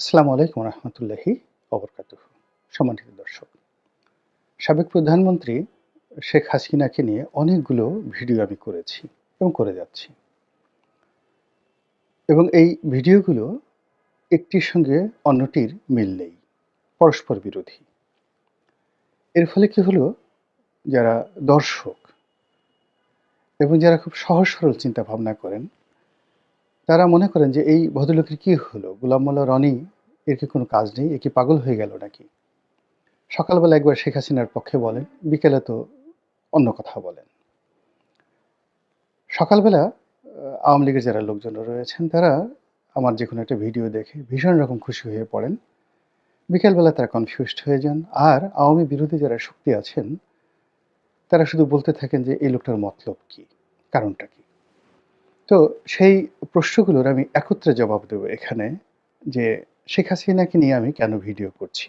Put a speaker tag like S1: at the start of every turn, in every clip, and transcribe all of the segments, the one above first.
S1: আসসালামু আলাইকুম রহমতুল্লাহি অবরকাত সম্মানিত দর্শক, সাবেক প্রধানমন্ত্রী শেখ হাসিনাকে নিয়ে অনেকগুলো ভিডিও আমি করেছি এবং করে যাচ্ছি। এবং এই ভিডিওগুলো একটির সঙ্গে অন্যটির মিল নেই, পরস্পর বিরোধী। এর ফলে কি হলো? যারা দর্শক এবং যারা খুব সহজ সরল চিন্তা ভাবনা করেন তারা মনে করেন যে এই ভদ্রলোকের কি হলো? গোলাম মোল্লা, রনি, এর কি কোনো কাজ নেই? এ কি পাগল হয়ে গেল নাকি? সকালবেলা একবার শেখ হাসিনার পক্ষে বলেন, বিকেলে তো অন্য কথা বলেন। সকালবেলা আওয়ামী লীগের যারা লোকজন রয়েছেন, তারা আমার যে কোনো একটা ভিডিও দেখে ভীষণ রকম খুশি হয়ে পড়েন। বিকেলবেলা তারা কনফিউজড হয়ে যান। আর আওয়ামী বিরোধী যারা শক্তি আছেন, তারা শুধু বলতে থাকেন যে, এই লোকটার মতলব কি? কারণটা কি? তো সেই প্রশ্নগুলোর আমি একত্রে জবাব দেব এখানে যে শেখ হাসিনাকে নিয়ে আমি কেন ভিডিও করছি।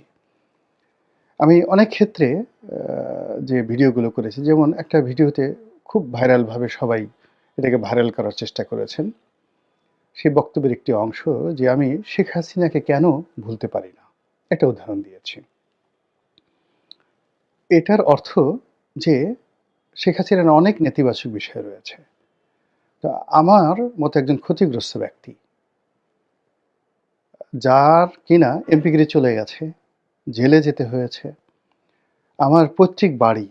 S1: আমি অনেক ক্ষেত্রে যে ভিডিওগুলো করেছি, যেমন একটা ভিডিওতে খুব ভাইরালভাবে সবাই এটাকে ভাইরাল করার চেষ্টা করেছেন। সেই বক্তব্যের একটি অংশ যে আমি শেখ হাসিনাকে কেন ভুলতে পারি না, একটা উদাহরণ দিয়েছি। এটার অর্থ যে শেখ হাসিনার অনেক নেতিবাচক বিষয় রয়েছে। তো আমার মতো একজন ক্ষতিগ্রস্ত ব্যক্তি, যার কিনা এমপিগিরি চলে গেছে, জেলে যেতে হয়েছে, আমার পৈতৃক বাড়ি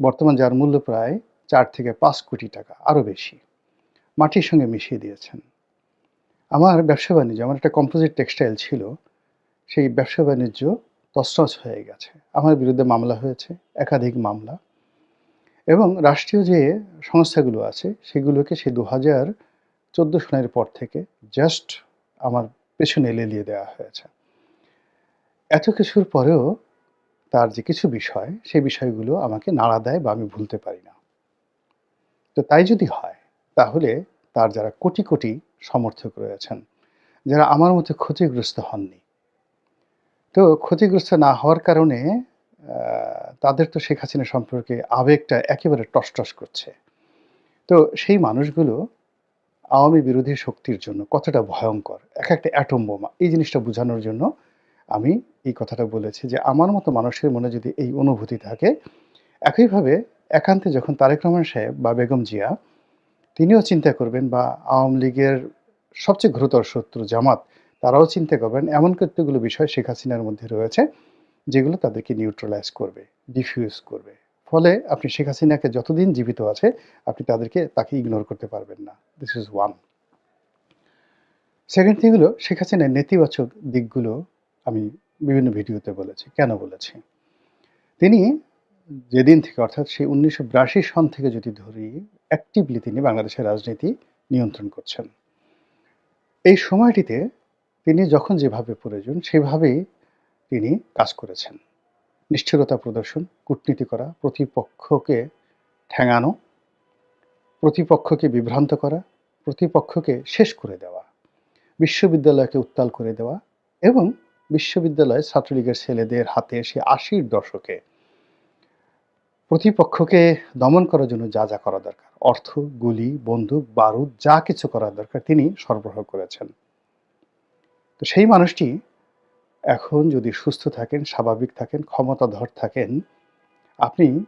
S1: বর্তমান যার মূল্য প্রায় চার থেকে পাঁচ কোটি টাকা, আরও বেশি, মাটির সঙ্গে মিশিয়ে দিয়েছেন। আমার ব্যবসা বাণিজ্য, আমার একটা কম্পোজিট টেক্সটাইল ছিল, সেই ব্যবসা বাণিজ্য তছনছ হয়ে গেছে। আমার বিরুদ্ধে মামলা হয়েছে, একাধিক মামলা। এবং রাষ্ট্রীয় যে সংস্থাগুলো আছে, সেগুলোকে সে দু হাজার চোদ্দ সনের পর থেকে জাস্ট আমার পেছনে লেলিয়ে দেওয়া হয়েছে। এত কিছুর পরেও তার যে কিছু বিষয় সেই বিষয়গুলো আমাকে নাড়া দেয় বা আমি ভুলতে পারি না। তো তাই যদি হয়, তাহলে তার যারা কোটি কোটি সমর্থক রয়েছেন, যারা আমার মতো ক্ষতিগ্রস্ত হননি, তো ক্ষতিগ্রস্ত না হওয়ার কারণে তাদের তো শেখ হাসিনা সম্পর্কে আবেগটা একেবারে টসটস করছে। তো সেই মানুষগুলো আওয়ামী বিরোধী শক্তির জন্য কতটা ভয়ঙ্কর, এক একটা অ্যাটম বোমা, এই জিনিসটা বোঝানোর জন্য আমি এই কথাটা বলেছি যে আমার মতো মানুষের মনে যদি এই অনুভূতি থাকে, একইভাবে একান্তে যখন তারেক রহমান সাহেব বা বেগম জিয়া, তিনিও চিন্তা করবেন বা আওয়ামী লীগের সবচেয়ে ঘোরতর শত্রু জামাত, তারাও চিন্তা করবেন এমন কতগুলো বিষয় শেখ হাসিনার মধ্যে রয়েছে। যেগুলো তাদেরকে নিউট্রালাইজ করবে ডিফিউজ করবে। ফলে আপনি শেখ হাসিনাকে যতদিন জীবিত আছে, আপনি তাদেরকে, তাকে ইগনোর করতে পারবেন না। This is one second thing হলো, শেখ হাসিনার নেতিবাচক দিকগুলো আমি বিভিন্ন ভিডিওতে বলেছি। কেন বলেছি? তিনি যেদিন থেকে, অর্থাৎ সেই উনিশশো বিরাশি সন থেকে যদি ধরি অ্যাক্টিভলি তিনি বাংলাদেশের রাজনীতি নিয়ন্ত্রণ করছেন। এই সময়টিতে তিনি যখন যেভাবে প্রয়োজন, সেভাবেই তিনি কাজ করেছেন। নিষ্ঠুরতা প্রদর্শন, কূটনীতি করা, প্রতিপক্ষকে ঠেঙানো, প্রতিপক্ষকে বিভ্রান্ত করা, প্রতিপক্ষকে শেষ করে দেওয়া, বিশ্ববিদ্যালয়কে উত্তাল করে দেওয়া এবং বিশ্ববিদ্যালয় ছাত্রলীগের ছেলেদের হাতে সে আশির দশকে প্রতিপক্ষকে দমন করার জন্য যা যা করা দরকার, অর্থ, গুলি, বন্দুক, বারুদ, যা কিছু করা দরকার তিনি সরবরাহ করেছেন। তো সেই মানুষটি এখন যদি সুস্থ থাকেন, স্বাভাবিক থাকেন, ক্ষমতাধর থাকেন, আপনি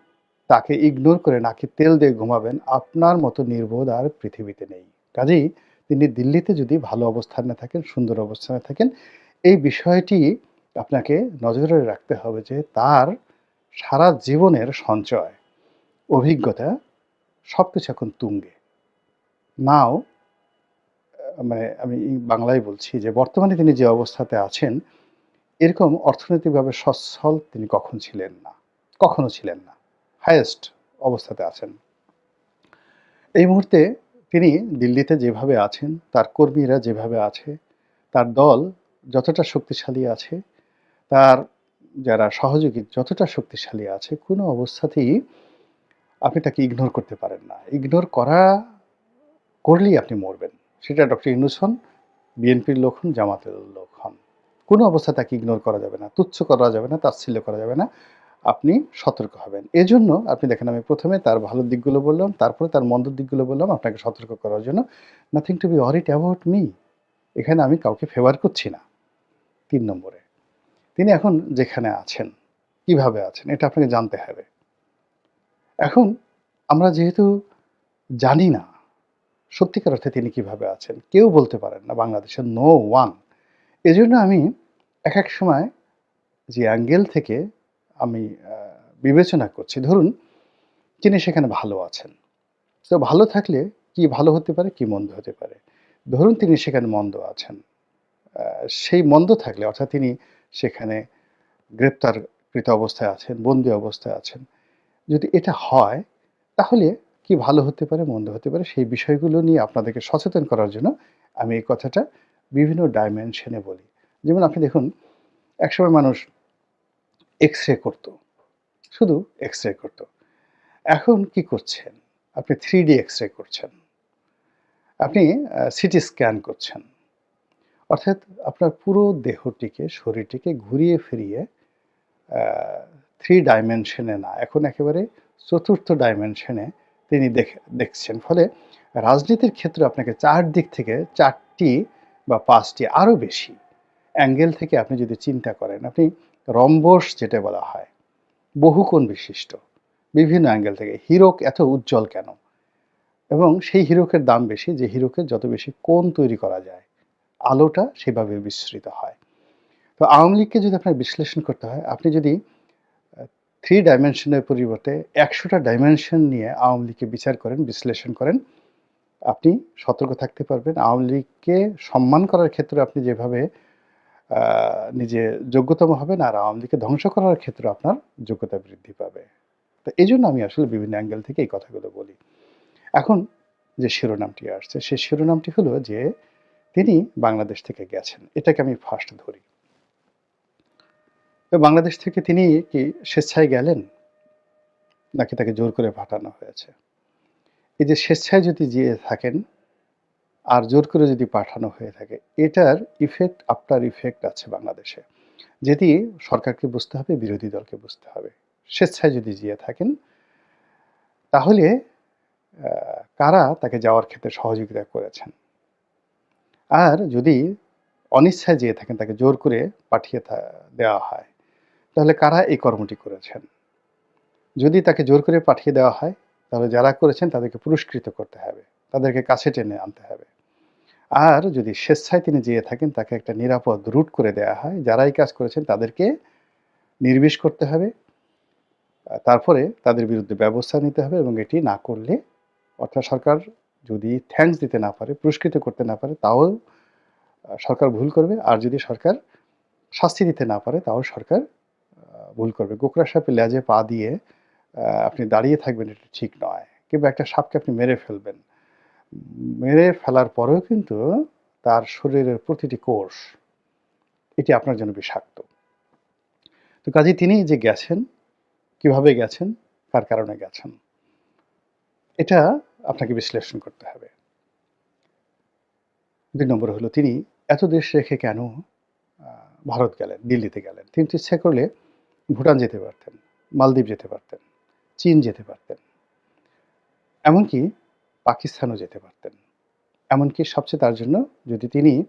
S1: তাকে ইগনোর করে নাকি তেল দিয়ে ঘুমাবেন, আপনার মতো নির্বোধ আর পৃথিবীতে নেই। কাজেই তিনি দিল্লিতে যদি ভালো অবস্থানে থাকেন, সুন্দর অবস্থানে থাকেন, এই বিষয়টি আপনাকে নজরে রাখতে হবে যে তার সারা জীবনের সঞ্চয়, অভিজ্ঞতা সব কিছু এখন তুঙ্গে। নাও মানে আমি বাংলায় বলছি যে বর্তমানে তিনি যে অবস্থাতে আছেন এরকম অর্থনৈতিকভাবে সচ্ছল তিনি কখন ছিলেন না? কখনো ছিলেন না। হায়েস্ট অবস্থাতে আছেন। এই মুহূর্তে তিনি দিল্লিতে যেভাবে আছেন, তার কর্মীরা যেভাবে আছে, তার দল যতটা শক্তিশালী আছে, তার যারা সহযোগী যতটা শক্তিশালী আছে, কোনো অবস্থাতেই আপনি তাকে ইগনোর করতে পারেন না। ইগনোর করা করলেই আপনি মরবেন। সেটা ডক্টর ইউনুস হন, বিএনপির লোক হন, জামাতের লোক হন। কোনো অবস্থা তাকে ইগনোর করা যাবে না, তুচ্ছ করা যাবে না, তাচ্ছিল্য করা যাবে না, আপনি সতর্ক হবেন। এজন্য আপনি দেখেন, আমি প্রথমে তার ভালো দিকগুলো বললাম, তারপরে তার মন্দ দিকগুলো বললাম, আপনাকে সতর্ক করার জন্য। Nothing to be worried about me এখানে আমি কাউকে ফেভার করছি না, তিন নম্বরে। তিনি এখন যেখানে আছেন, কীভাবে আছেন, এটা আপনাকে জানতে হবে। এখন আমরা যেহেতু জানি না, সত্যিকার অর্থে তিনি কীভাবে আছেন, কেউ বলতে পারেন না, বাংলাদেশের নো ওয়ান এজন্য আমি এক এক সময় যে অ্যাঙ্গেল থেকে আমি বিবেচনা করছি, ধরুন তিনি সেখানে ভালো আছেন। তো ভালো থাকলে কি ভালো হতে পারে, কি মন্দ হতে পারে? ধরুন তিনি সেখানে মন্দ আছেন সেই মন্দ থাকলে, অর্থাৎ তিনি সেখানে গ্রেপ্তারকৃত অবস্থায় আছেন, বন্দি অবস্থায় আছেন, যদি এটা হয়, তাহলে কি ভালো হতে পারে, মন্দ হতে পারে, সেই বিষয়গুলো নিয়ে আপনাদেরকে সচেতন করার জন্য আমি এই কথাটা বিভিন্ন ডাইমেনশনে বলি। যেমন আপনি দেখুন, একসময় মানুষ এক্স রে করতো, শুধু এক্স রে করতো। এখন কি করছেন? আপনি থ্রি ডি এক্স রে করছেন। আপনি সিটি স্ক্যান করছেন। অর্থাৎ আপনার পুরো দেহটিকে, শরীরটিকে ঘুরিয়ে ফিরিয়ে থ্রি ডাইমেনশনে না, এখন একেবারে চতুর্থ ডাইমেনশনে তিনি দেখে, দেখছেন। ফলে রাজনীতির ক্ষেত্রে আপনাকে চার দিক থেকে চারটি বা পাঁচটি আরও বেশি। অ্যাঙ্গেল থেকে আপনি যদি চিন্তা করেন, আপনি রম্বস যেটা বলা হয়, বহুকোণ বিশিষ্ট, বিভিন্ন অ্যাঙ্গেল থেকে। হিরোক এত উজ্জ্বল কেন? এবং সেই হিরোকের দাম বেশি, যে হিরোকের যত বেশি কোণ তৈরি করা যায়, আলোটা সেভাবে বিস্তৃত হয়। তো আওয়ামী লীগকে যদি আপনার বিশ্লেষণ করতে হয়, আপনি যদি থ্রি ডাইমেনশনের পরিবর্তে একশোটা ডাইমেনশন নিয়ে আওয়ামী লীগকে বিচার করেন, বিশ্লেষণ করেন আপনি সতর্ক থাকতে পারবেন। আওয়ামী লীগকে সম্মান করার ক্ষেত্রে আপনি যেভাবে নিজে যোগ্যতম হবেন আর আওয়ামী লীগকে ধ্বংস করার ক্ষেত্রে আপনার যোগ্যতা বৃদ্ধি পাবে। তো এই জন্য আমি আসলে বিভিন্ন অ্যাঙ্গেল থেকে এই কথাগুলো বলি। এখন যে শিরোনামটি আসছে, সেই শিরোনামটি হলো যে তিনি বাংলাদেশ থেকে গেছেন। এটাকে আমি ফার্স্ট ধরি। তো বাংলাদেশ থেকে তিনি কি স্বেচ্ছায় গেলেন? নাকি তাকে জোর করে পাঠানো হয়েছে? এই যে স্বেচ্ছায় যদি যেয়ে থাকেন, আর জোর করে যদি পাঠানো হয়ে থাকে, এটার ইফেক্ট আফটার ইফেক্ট আছে বাংলাদেশে। যেটি সরকারকে বুঝতে হবে, বিরোধী দলকে বুঝতে হবে। স্বেচ্ছায় যদি যেয়ে থাকেন, তাহলে কারা তাকে যাওয়ার ক্ষেত্রে সহযোগিতা করেছেন? আর যদি অনিচ্ছায় যেয়ে থাকেন, তাকে জোর করে পাঠিয়ে দেওয়া হয়, তাহলে কারা এই কর্মটি করেছেন? যদি তাকে জোর করে পাঠিয়ে দেওয়া হয় তাহলে যারা করেছেন তাদেরকে পুরস্কৃত করতে হবে, তাদেরকে কাছে টেনে আনতে হবে। আর যদি স্বেচ্ছায় তিনি যেয়ে থাকেন, তাকে একটা নিরাপদ রুট করে দেওয়া হয়। যারা এই কাজ করেছেন তাদেরকে নির্বিষ করতে হবে তারপরে তাদের বিরুদ্ধে ব্যবস্থা নিতে হবে এবং এটি না করলে অর্থাৎ সরকার যদি থ্যাঙ্কস দিতে না পারে, পুরস্কৃত করতে না পারে, তাও সরকার ভুল করবে। আর যদি সরকার শাস্তি দিতে না পারে, তাও সরকার ভুল করবে। গোকরা সাপে লেজে পা দিয়ে আপনি দাঁড়িয়ে থাকবেন এটা ঠিক নয়। কিংবা একটা সাপকে আপনি মেরে ফেলবেন। মেরে ফেলার পরেও কিন্তু তার শরীরের প্রতিটি কোষ, এটি আপনার জন্য বিষাক্ত। তো কাজে তিনি যে গেছেন, কীভাবে গেছেন কার কারণে গেছেন, এটা আপনাকে বিশ্লেষণ করতে হবে। দুই নম্বর হলো তিনি এত দেশ রেখে কেন ভারত গেলেন, দিল্লিতে গেলেন? তিনি ইচ্ছা করলে ভুটান যেতে পারতেন, মালদ্বীপ যেতে পারতেন। চীন যেতে পারতেন। এমনকি পাকিস্তানও যেতে পারতেন। এমনকি সবচেয়ে তার জন্য যদি তিনি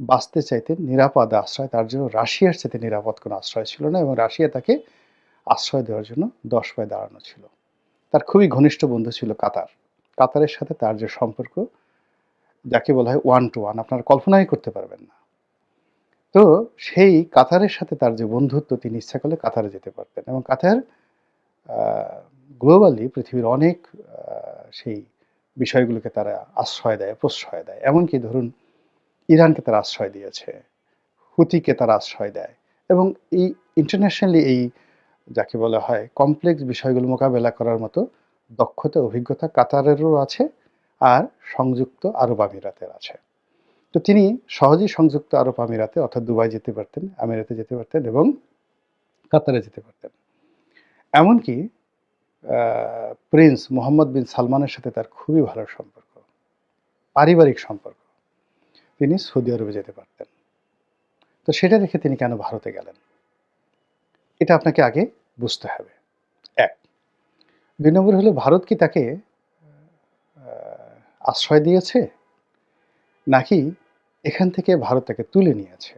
S1: বাঁচতে চাইতেন, নিরাপদ আশ্রয়, তার জন্য রাশিয়ার সাথে নিরাপদ কোনো আশ্রয় ছিল না এবং রাশিয়া তাকে আশ্রয় দেওয়ার জন্য দশ পায়ে দাঁড়ানো ছিল। তার খুবই ঘনিষ্ঠ বন্ধু ছিল কাতার। কাতারের সাথে তার যে সম্পর্ক, যাকে বলা হয় ওয়ান টু ওয়ান আপনার কল্পনাই করতে পারবেন না। তো সেই কাতারের সাথে তার যে বন্ধুত্ব, তিনি ইচ্ছা করলে কাতারে যেতে পারতেন এবং কাতার গ্লোবালি পৃথিবীর অনেক সেই বিষয়গুলোকে তারা আশ্রয় দেয়, প্রশ্রয় দেয়। এমনকি ধরুন, ইরানকে তারা আশ্রয় দিয়েছে, হুতিকে তারা আশ্রয় দেয় এবং এই ইন্টারন্যাশনালি এই যাকে বলা হয় কমপ্লেক্স বিষয়গুলো মোকাবেলা করার মতো দক্ষতা, অভিজ্ঞতা কাতারেরও আছে আর সংযুক্ত আরব আমিরাতের আছে। তো তিনি সহজেই সংযুক্ত আরব আমিরাতে, অর্থাৎ দুবাই যেতে পারতেন, আমিরাতে যেতে পারতেন এবং কাতারে যেতে পারতেন। এমনকি প্রিন্স মোহাম্মদ বিন সালমানের সাথে তার খুবই ভালো সম্পর্ক, পারিবারিক সম্পর্ক। তিনি সৌদি আরবে যেতে পারতেন। তো সেটা রেখে তিনি কেন ভারতে গেলেন? এটা আপনাকে আগে বুঝতে হবে। এক, দুই নম্বর হলো ভারত কি তাকে আশ্রয় দিয়েছে? নাকি এখান থেকে ভারত তাকে তুলে নিয়েছে?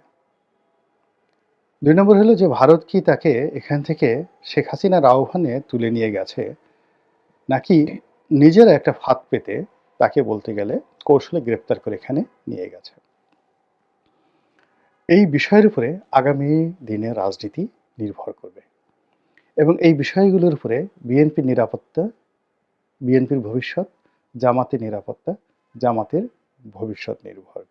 S1: দুই নম্বর হলো যে ভারত কি তাকে এখান থেকে শেখ হাসিনার আহ্বানে তুলে নিয়ে গেছে? নাকি নিজের একটা ফাঁদ পেতে তাকে বলতে গেলে কৌশলে গ্রেপ্তার করে এখানে নিয়ে গেছে? এই বিষয়ের উপরে আগামী দিনে রাজনীতি নির্ভর করবে। এবং এই বিষয়গুলোর উপরে বিএনপির নিরাপত্তা, বিএনপির ভবিষ্যৎ, জামাতের নিরাপত্তা, জামাতের ভবিষ্যৎ নির্ভর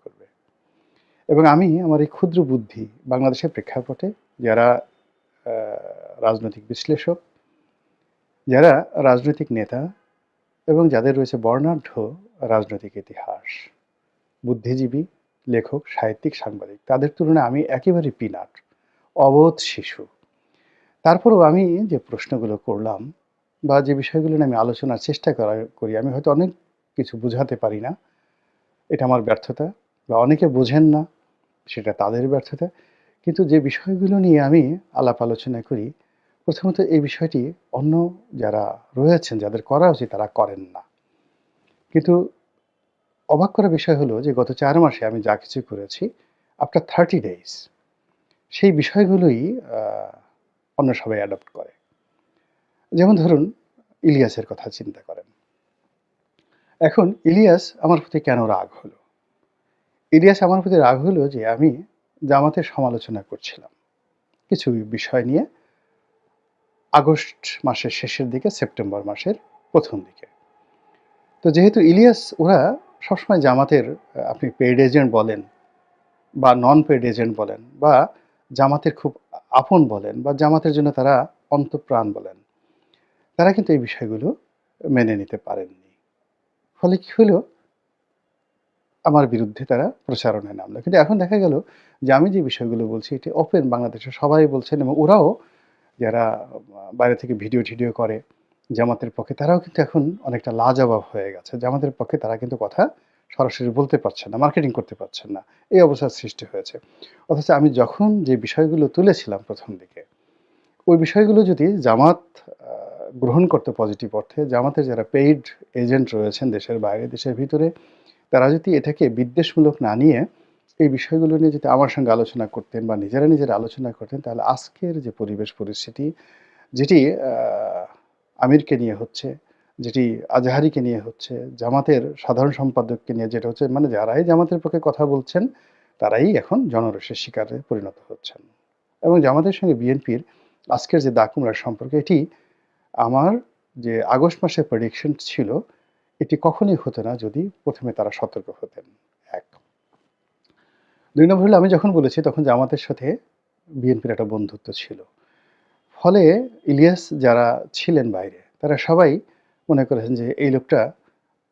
S1: এবং আমি আমার এই ক্ষুদ্র বুদ্ধি বাংলাদেশের প্রেক্ষাপটে যারা রাজনৈতিক বিশ্লেষক, যারা রাজনৈতিক নেতা এবং যাদের রয়েছে বর্ণাঢ্য রাজনৈতিক ইতিহাস, বুদ্ধিজীবী, লেখক, সাহিত্যিক, সাংবাদিক, তাদের তুলনায় আমি একেবারে পিনাট, অবোধ শিশু। তারপরেও আমি যে প্রশ্নগুলো করলাম বা যে বিষয়গুলো নিয়ে আমি আলোচনার চেষ্টা করা, করি, আমি হয়তো অনেক কিছু বোঝাতে পারি না। এটা আমার ব্যর্থতা বা অনেকে বোঝেন না। সেটা তাদের ব্যর্থতা। কিন্তু যে বিষয়গুলো নিয়ে আমি আলাপ আলোচনা করি, প্রথমত এই বিষয়টি অন্য যারা রয়েছেন, যাদের করা উচিত তারা করেন না। কিন্তু অবাক করা বিষয় হলো যে গত চার মাসে আমি যা কিছু করেছি আফটার থার্টি ডেজ সেই বিষয়গুলোই অন্য সবাই অ্যাডপ্ট করে। যেমন ধরুন, ইলিয়াসের কথা চিন্তা করেন। এখন ইলিয়াস আমার প্রতি কেন রাগ হলো? ইলিয়াস আমার প্রতি রাগ হলো যে আমি জামাতের সমালোচনা করছিলাম। কিছু বিষয় নিয়ে আগস্ট মাসের শেষের দিকে, সেপ্টেম্বর মাসের প্রথম দিকে। তো যেহেতু ইলিয়াস, ওরা সবসময় জামাতের, আপনি পেড এজেন্ট বলেন বা নন পেড এজেন্ট বলেন বা জামাতের খুব আপন বলেন বা জামাতের জন্য তারা অন্তপ্রাণ বলেন, তারা কিন্তু এই বিষয়গুলো মেনে নিতে পারেননি। ফলে কি হলো? আমার বিরুদ্ধে তারা প্রচারণায় নামলো। কিন্তু এখন দেখা গেল যে আমি যে বিষয়গুলো বলছি, এটি ওপেন বাংলাদেশে সবাই বলছেন এবং ওরাও যারা বাইরে থেকে ভিডিও টিডিও করে জামাতের পক্ষে, তারাও কিন্তু এখন অনেকটা লাজবাব হয়ে গেছে। জামাতের পক্ষে তারা কিন্তু কথা সরাসরি বলতে পারছেন না মার্কেটিং করতে পারছেন না। এই অবস্থার সৃষ্টি হয়েছে। অথচ আমি যখন যে বিষয়গুলো তুলেছিলাম প্রথম দিকে, ওই বিষয়গুলো যদি জামাত গ্রহণ করতে পজিটিভ অর্থে, জামাতের যারা পেইড এজেন্ট রয়েছেন দেশের বাইরে, দেশের ভিতরে তারা যদি এটাকে বিদ্বেষমূলক না নিয়ে এই বিষয়গুলো নিয়ে যদি আমার সঙ্গে আলোচনা করতেন বা নিজেরা নিজেরা আলোচনা করতেন, তাহলে আজকের যে পরিবেশ পরিস্থিতি, যেটি আমিরকে নিয়ে হচ্ছে, যেটি আজহারিকে নিয়ে হচ্ছে, জামাতের সাধারণ সম্পাদককে নিয়ে যেটা হচ্ছে মানে যারাই জামাতের পক্ষে কথা বলছেন, তারাই এখন জনরসের শিকারে পরিণত হচ্ছেন। এবং জামাতের সঙ্গে বিএনপির আজকের যে দাকুমরার সম্পর্ক, এটি আমার যে আগস্ট মাসের প্রেডিকশন ছিল এটি কখনোই হতো না যদি প্রথমে তারা সতর্ক হতেন। এক। দুই নম্বর হলো আমি যখন বলেছি তখন জামাতের সাথে বিএনপির একটা বন্ধুত্ব ছিল। ফলে ইলিয়াস যারা ছিলেন বাইরে, তারা সবাই মনে করেছেন যে এই লোকটা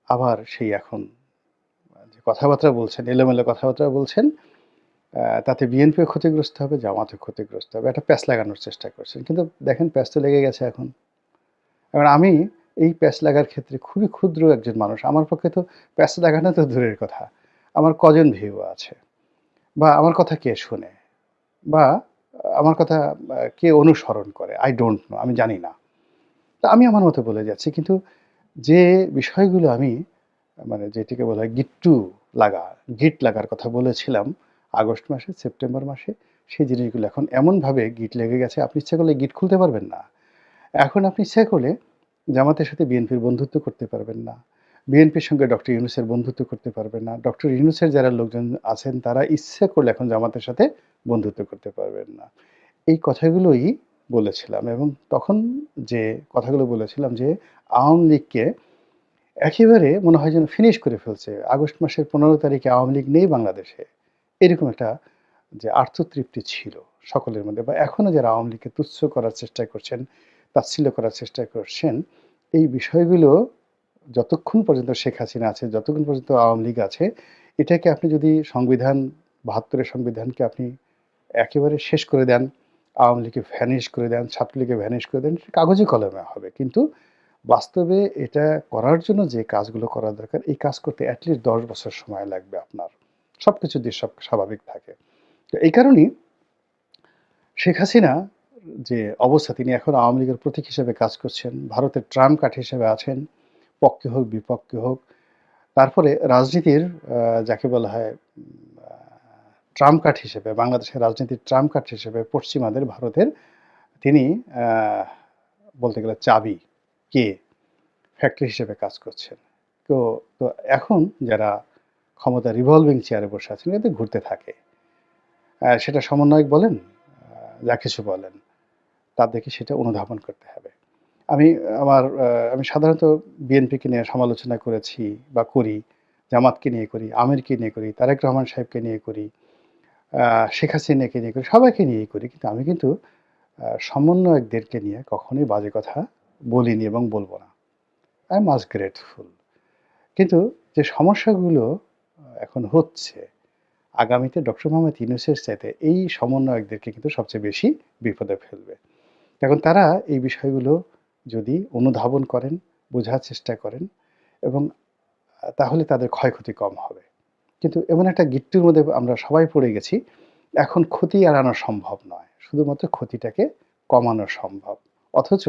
S1: আবার সেই এখন, যে কথাবার্তা বলছেন, এলোমেলো কথাবার্তা বলছেন তাতে বিএনপিও ক্ষতিগ্রস্ত হবে, জামাতও ক্ষতিগ্রস্ত হবে। একটা প্যাচ লাগানোর চেষ্টা করছেন। কিন্তু দেখেন প্যাচ তো লেগে গেছে এখন। এবার আমি এই প্যাচ লাগার ক্ষেত্রে খুবই ক্ষুদ্র একজন মানুষ। আমার পক্ষে তো প্যাচ লাগানো তো দূরের কথা। আমার কজন ভিউ আছে? বা আমার কথা কে শুনে? বা আমার কথা কে অনুসরণ করে? আই ডোন্ট নো আমি জানি না। তা আমি আমার মতো বলে যাচ্ছি, কিন্তু যে বিষয়গুলো আমি মানে যেটিকে বলা হয় গিট্টু লাগা গিট লাগার কথা বলেছিলাম আগস্ট মাসে, সেপ্টেম্বর মাসে, সেই জিনিসগুলো এখন এমনভাবে গিট লেগে গেছে, আপনি ইচ্ছে করলে গিট খুলতে পারবেন না। এখন আপনি ইচ্ছে করলে জামাতের সাথে বিএনপির বন্ধুত্ব করতে পারবেন না। বিএনপির সঙ্গে ডক্টর ইউনুসের বন্ধুত্ব করতে পারবেন না। ডক্টর ইউনুসের যারা লোকজন আছেন, তারা ইচ্ছে করলে এখন জামাতের সাথে বন্ধুত্ব করতে পারবেন না। এই কথাগুলোই বলেছিলাম এবং তখন যে কথাগুলো বলেছিলাম যে আওয়ামী লীগকে একেবারে মনে হয় যেন ফিনিশ করে ফেলছে। আগস্ট মাসের পনেরো তারিখে আওয়ামী লীগ নেই বাংলাদেশে। এরকম একটা যে আত্মতৃপ্তি ছিল সকলের মধ্যে বা এখনও যারা আওয়ামী লীগকে তুচ্ছ করার চেষ্টা করছেন তাচ্ছিল্য করার চেষ্টা করছেন, এই বিষয়গুলো যতক্ষণ পর্যন্ত শেখ হাসিনা আছে, যতক্ষণ পর্যন্ত আওয়ামী লীগ আছে, এটাকে আপনি যদি সংবিধান, বাহাত্তরের সংবিধানকে আপনি একেবারে শেষ করে দেন, আওয়ামী লীগকে ভ্যানিশ করে দেন, ছাত্রলীগকে ভ্যানিশ করে দেন কাগজে কলমে হবে। কিন্তু বাস্তবে এটা করার জন্য যে কাজগুলো করা দরকার, এই কাজ করতে অ্যাটলিস্ট দশ বছর সময় লাগবে আপনার। সব কিছু দিয়ে সব স্বাভাবিক থাকে। তো এই কারণেই শেখ হাসিনা যে অবস্থা, তিনি এখন আওয়ামী লীগের প্রতীক হিসেবে কাজ করছেন, ভারতের ট্রাম্প কাঠ হিসেবে আছেন, পক্ষে হোক, বিপক্ষে হোক। তারপরে রাজনীতির যাকে বলা হয় ট্রাম্প কার্ড হিসেবে, বাংলাদেশের রাজনীতির ট্রাম্প কাঠ হিসেবে পশ্চিমাদের, ভারতের তিনি বলতে গেলে চাবি, কে? ফ্যাক্টরি হিসেবে কাজ করছেন। তো তো এখন যারা ক্ষমতা রিভলভিং চেয়ারে বসে আছেন এতে ঘুরতে থাকে। সেটা সমন্বয়ক বলেন যা কিছু বলেন। তাদেরকে সেটা অনুধাবন করতে হবে। আমি, আমার আমি সাধারণত বিএনপিকে নিয়ে সমালোচনা করেছি বা করি, জামাতকে নিয়ে করি, আমিরকে নিয়ে করি, তারেক রহমান সাহেবকে নিয়ে করি শেখ হাসিনাকে নিয়ে করি, সবাইকে নিয়েই করি। কিন্তু আমি কিন্তু সমন্বয়কদেরকে নিয়ে কখনোই বাজে কথা বলিনি এবং বলব না। I must grateful. কিন্তু যে সমস্যাগুলো এখন হচ্ছে, আগামীতে ডক্টর মোহাম্মদ ইউনুসের চাইতে এই সমন্বয়কদেরকে কিন্তু সবচেয়ে বেশি বিপদে ফেলবে। এখন তারা এই বিষয়গুলো যদি অনুধাবন করেন, বোঝার চেষ্টা করেন এবং তাহলে তাদের ক্ষয়ক্ষতি কম হবে। কিন্তু এমন একটা গিট্টুর মধ্যে আমরা সবাই পড়ে গেছি, এখন ক্ষতি এড়ানো সম্ভব নয়। শুধুমাত্র ক্ষতিটাকে কমানো সম্ভব। অথচ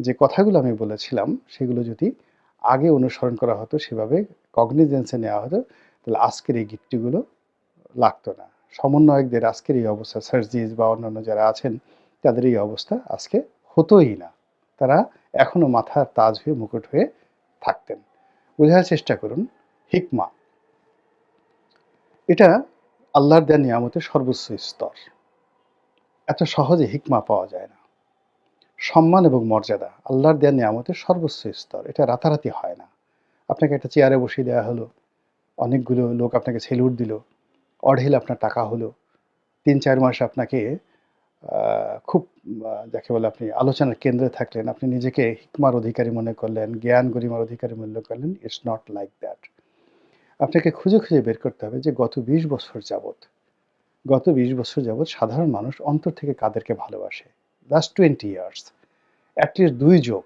S1: যে কথাগুলো আমি বলেছিলাম, সেগুলো যদি আগে অনুসরণ করা হতো, সেভাবে কগনিজেন্সে নেওয়া হতো, তাহলে আজকের এই গিট্টুগুলো লাগতো না। সমন্বয়কদের আজকের এই অবস্থা সার্জিস বা অন্যান্য যারা আছেন তাদের এই অবস্থা আজকে হতোই না। তারা এখনও মাথার তাজ হয়ে মুকুট হয়ে থাকতেন। বোঝার চেষ্টা করুন, হিকমা। এটা আল্লাহর দেয়া নিয়ামতের সর্বোচ্চ স্তর। এত সহজে হিকমা পাওয়া যায় না। সম্মান এবং মর্যাদা আল্লাহর দেয়া নিয়ামতের সর্বোচ্চ স্তর। এটা রাতারাতি হয় না। আপনাকে একটা চেয়ারে বসিয়ে দেওয়া হলো। অনেকগুলো লোক আপনাকে সেলুট দিল। অঢেল আপনার টাকা হলো। তিন চার মাস আপনাকে খুব যাকে বলে আপনি আলোচনার কেন্দ্রে থাকলেন, আপনি নিজেকে হিকমার অধিকারী মনে করলেন, জ্ঞান গরিমার অধিকারী মনে করলেন ইটস নট লাইক দ্যাট আপনাকে খুঁজে খুঁজে বের করতে হবে যে গত বিশ বছর যাবত গত বিশ বছর যাবত সাধারণ মানুষ অন্তর থেকে কাদেরকে ভালোবাসে? লাস্ট টোয়েন্টি ইয়ার্স অ্যাটলিস্ট দুই যুগ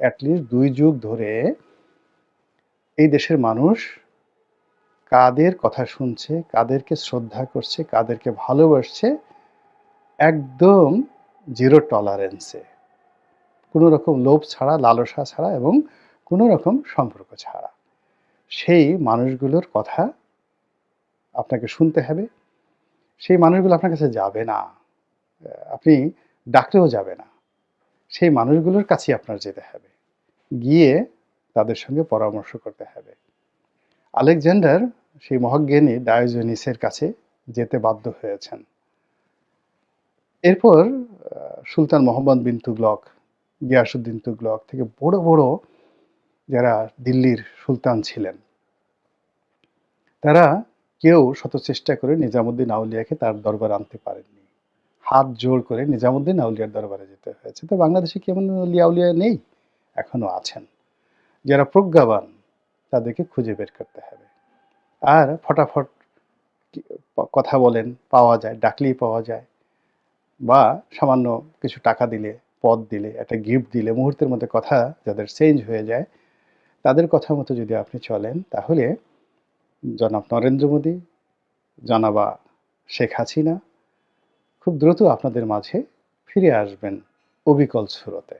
S1: অ্যাটলিস্ট দুই যুগ ধরে এই দেশের মানুষ কাদের কথা শুনছে, কাদেরকে শ্রদ্ধা করছে, কাদেরকে ভালোবাসছে একদম জিরো টলারেন্সে। কোনো রকম লোভ ছাড়া, লালসা ছাড়া এবং কোনো রকম সম্পর্ক ছাড়া। সেই মানুষগুলোর কথা আপনাকে শুনতে হবে। সেই মানুষগুলো আপনার কাছে যাবে না। আপনি ডাকলেও যাবে না। সেই মানুষগুলোর কাছেই আপনার যেতে হবে। গিয়ে তাদের সঙ্গে পরামর্শ করতে হবে। আলেকজান্ডার সেই মহাজ্ঞানী ডায়োজনিসের কাছে যেতে বাধ্য হয়েছেন। এরপর সুলতান মোহাম্মদ বিন তুগলক গিয়াসুদ্দিন তুগলক থেকে বড় বড় যারা দিল্লির সুলতান ছিলেন, তারা কেউ শত চেষ্টা করে নিজামুদ্দিন আউলিয়াকে তার দরবার আনতে পারেননি। হাত জোর করে নিজামুদ্দিন আউলিয়ার দরবারে যেতে হয়েছে। তো বাংলাদেশে কেমন আউলিয়া নেই? এখনও আছেন। যারা প্রজ্ঞাবান, তাদেরকে খুঁজে বের করতে হবে। আর ফটাফট কথা বলেন, পাওয়া যায়, ডাকলেই পাওয়া যায়। বা সামান্য কিছু টাকা দিলে, পদ দিলে, একটা গিফট দিলে, মুহূর্তের মধ্যে কথা যাদের চেঞ্জ হয়ে যায়, তাদের কথা মতো যদি আপনি চলেন, তাহলে জনাব নরেন্দ্র মোদী, জনাবা শেখ হাসিনা খুব দ্রুত আপনাদের মাঝে ফিরে আসবেন অবিকল সুরতে।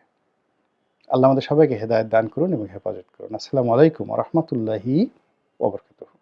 S1: আল্লাহ আমাদের সবাইকে হেদায়ত দান করুন এবং হেফাজত করুন। আসসালামু আলাইকুম রহমতুল্লাহি ওবরকাতুহ